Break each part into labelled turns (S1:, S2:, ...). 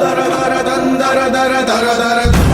S1: dara dara dara dara dara dara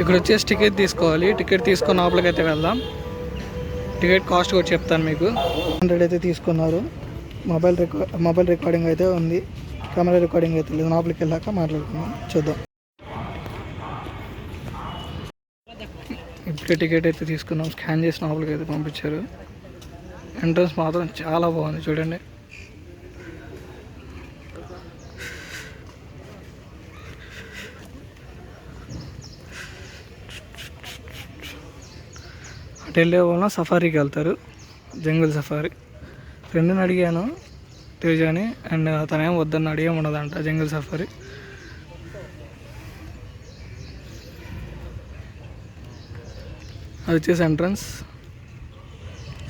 S2: ఇక్కడ వచ్చేసి ticket తీసుకోవాలి. టికెట్ తీసుకున్న లోపలికి అయితే వెళ్దాం. టికెట్ కాస్ట్ కూడా చెప్తాను మీకు. హండ్రెడ్ అయితే తీసుకున్నారు. మొబైల్ రికార్డ్ మొబైల్ రికార్డింగ్ అయితే ఉంది. కెమెరా రికార్డింగ్ అయితే లేదు. లోపలికి వెళ్ళాక మాట్లాడుకుందాం. చూద్దాం. ఇప్పుడే టికెట్ అయితే తీసుకున్నాం. స్కాన్ చేసి లోపలికి అయితే పంపించారు. ఎంట్రన్స్ మాత్రం చాలా బాగుంది. చూడండి. అటు వెళ్ళే వాళ్ళ సఫారీకి వెళ్తారు. Jungle safari. ఫ్రెండ్ని అడిగాను తేజాని అండ్ అతనేం వద్దన్న అడిగే ఉండదంట జంగుల్ సఫారీ. అది వచ్చేసి ఎంట్రన్స్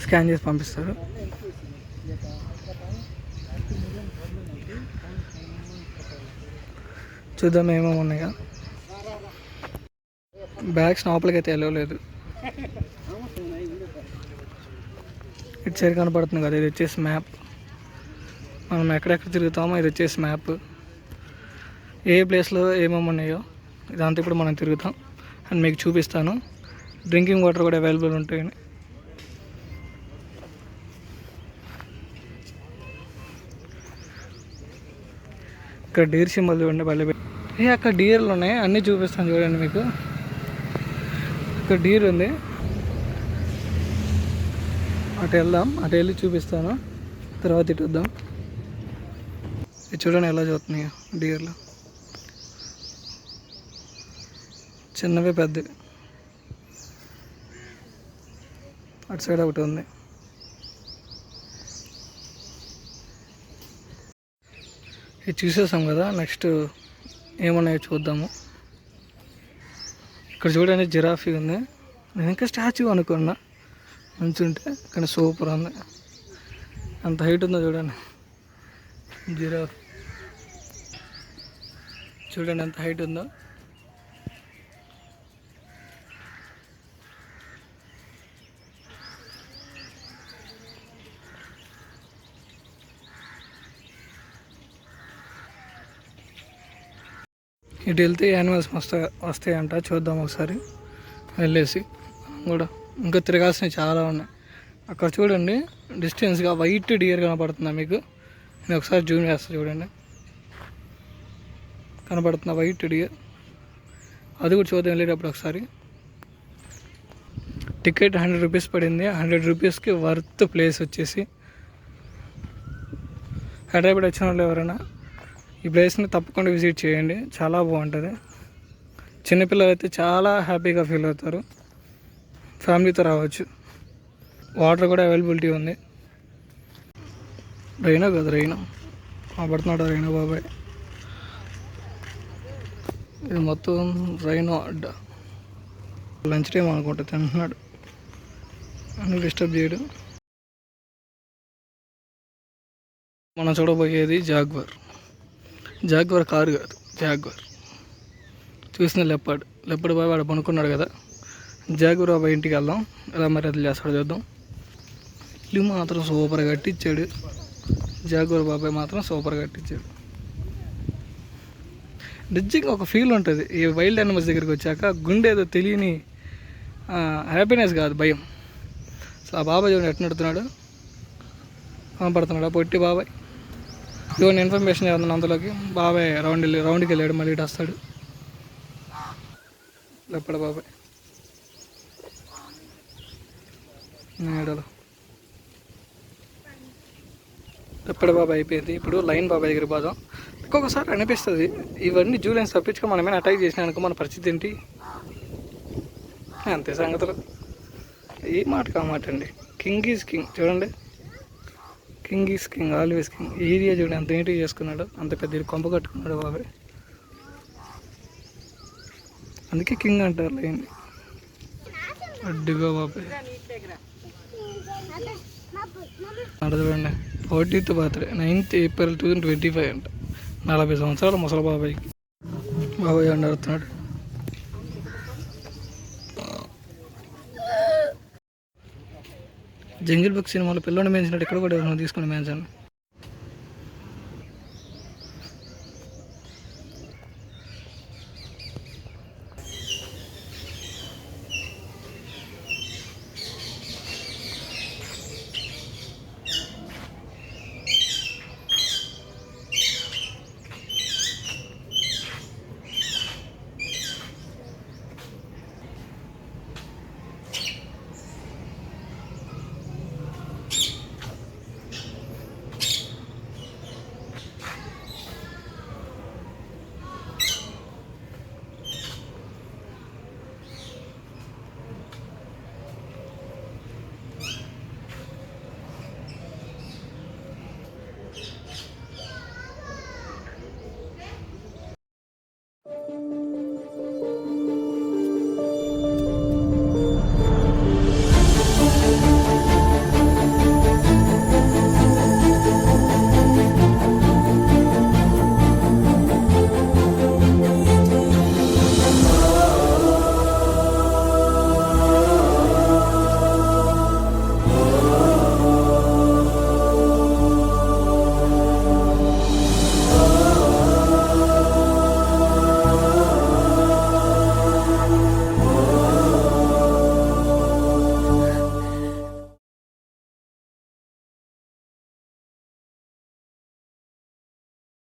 S2: స్కాన్ చేసి పంపిస్తారు. చూద్దాం ఏమేమి ఉన్నాయా. బ్యాగ్స్ లోపలికి అయితే వెళ్ళలేదు ఇటు సైడ్ కనపడుతుంది కదా ఇది వచ్చేసి మ్యాప్ మనం ఎక్కడెక్కడ తిరుగుతామో ఇది వచ్చేసి మ్యాప్ ఏ ప్లేస్లో ఏమేమి ఉన్నాయో ఇదంతా ఇప్పుడు మనం తిరుగుతాం. అండ్ మీకు చూపిస్తాను. డ్రింకింగ్ వాటర్ కూడా అవైలబుల్ ఉంటాయని. ఇక్కడ డీర్ సింబల్ చూడండి బల్లి ఏ అక్కడ డీర్లు ఉన్నాయి. అన్నీ చూపిస్తాను చూడండి మీకు. ఇక్కడ డీర్ ఉంది. అటు వెళ్దాం అటు వెళ్ళి చూపిస్తాను. తర్వాత ఇటు వద్దాం. ఇది చూడండి ఎలా చూస్తున్నాయో డియర్లు. చిన్నవి పెద్దవి. అటు సైడ్ ఒకటి ఉంది. ఇది చూసేసాం కదా నెక్స్ట్ ఏమన్నాయో చూద్దాము. ఇక్కడ చూడండి జిరాఫీ ఉంది. నేను ఇంకా స్టాచ్యూ అనుకున్నా. ఉంటే కానీ సూపర్ ఉంది. అంత హైట్ ఉందో చూడండి. జిరాఫ్ చూడండి ఎంత హైట్ ఉందో. ఇటు వెళ్తే యానిమల్స్ మస్తు వస్తాయంట. చూద్దాం ఒకసారి. వెళ్ళేసి. కూడా ఇంకా తిరగాల్సినవి చాలా ఉన్నాయి. అక్కడ చూడండి డిస్టెన్స్గా వైట్ డియర్ కనపడుతుందా మీకు. నేను ఒకసారి జూమ్ చేస్తాను చూడండి. కనపడుతున్న వైట్ డియర్ అది కూడా చూద్దాం వెళ్ళేటప్పుడు ఒకసారి. టికెట్ హండ్రెడ్ రూపీస్ పడింది. హండ్రెడ్ రూపీస్కి వర్త్ ప్లేస్ వచ్చేసి. హైదరాబాద్ వచ్చిన వాళ్ళు ఎవరైనా ఈ ప్లేస్ని తప్పకుండా విజిట్ చేయండి. చాలా బాగుంటుంది. చిన్నపిల్లలు అయితే చాలా హ్యాపీగా ఫీల్ అవుతారు. ఫ్యామిలీతో రావచ్చు. వాటర్ కూడా అవైలబిలిటీ ఉంది. రైనో కదా రైనా. పడుతున్నాడు రైనో బాబాయ్? ఇది మొత్తం రైనో అడ్డ. లంచ్ టైం అనుకుంటా తింటున్నాడు. అన్ని డిస్టర్బ్ చేయడు. మనం చూడబోయేది జాగ్వర్. జాగ్వర్ కారు కాదు జాగ్వర్. చూసిన లెప్పాడు లెప్పడు బాబాయ్ వాడు పనుకున్నాడు కదా. జాగ్వర్ బాబాయ్ ఇంటికి వెళ్దాం. ఎలా మర్యాదలు అది చేస్తాడు చూద్దాం. ఇల్లు మాత్రం సూపర్ కట్టించాడు. జాగూర్ బాబాయ్ మాత్రం సూపర్ కట్టించాడు. నిజంగా ఒక ఫీల్ ఉంటుంది. ఈ వైల్డ్ యానిమల్స్ దగ్గరికి వచ్చాక గుండె ఏదో తెలియని హ్యాపీనెస్ కాదు భయం. సో ఆ బాబాయ్ చూడండి ఎట్లా నడుతున్నాడు. కనపడుతున్నాడు ఆ పొట్టి బాబాయ్. ఇవన్నీ ఇన్ఫర్మేషన్ ఏమన్నా అందులోకి? బాబాయ్ రౌండ్ వెళ్ళి రౌండ్కి వెళ్ళాడు మళ్ళీ ఇటు వస్తాడు. లేపడ బాబాయ్. నీడలు ఎప్పటి బాబాయ్ అయిపోయింది? ఇప్పుడు లైన్ బాబాయ్ దగ్గర పోదాం ఒక్కొక్కసారి అనిపిస్తుంది ఇవన్నీ జూలైన్స్ తప్పించుకో మనమేనా అటాక్ చేసినా అనుకో మన పరిస్థితి ఏంటి? అంతే సంగతులు. ఏ మాట కామాట అండి? కింగ్ ఈజ్ కింగ్ చూడండి. King is king always king area చూడండి అంత నీట్గా చేసుకున్నాడు. అంత పెద్ద కొంప కట్టుకున్నాడు బాబాయ్ అందుకే కింగ్ అంటారు లైన్. అడ్డుగా బాబాయ్ అక్కడ చూడండి birthday ninth April two thousand twenty five అంట. నలభై సంవత్సరాలు ముసలి బాబాయ్కి. బాబాయ్ అని అడుగుతున్నాడు జంగిల్ బుక్ సినిమాలో పిల్లని మేంచినట్టు ఇక్కడ కూడా ఎవరైనా తీసుకుని మేంచాను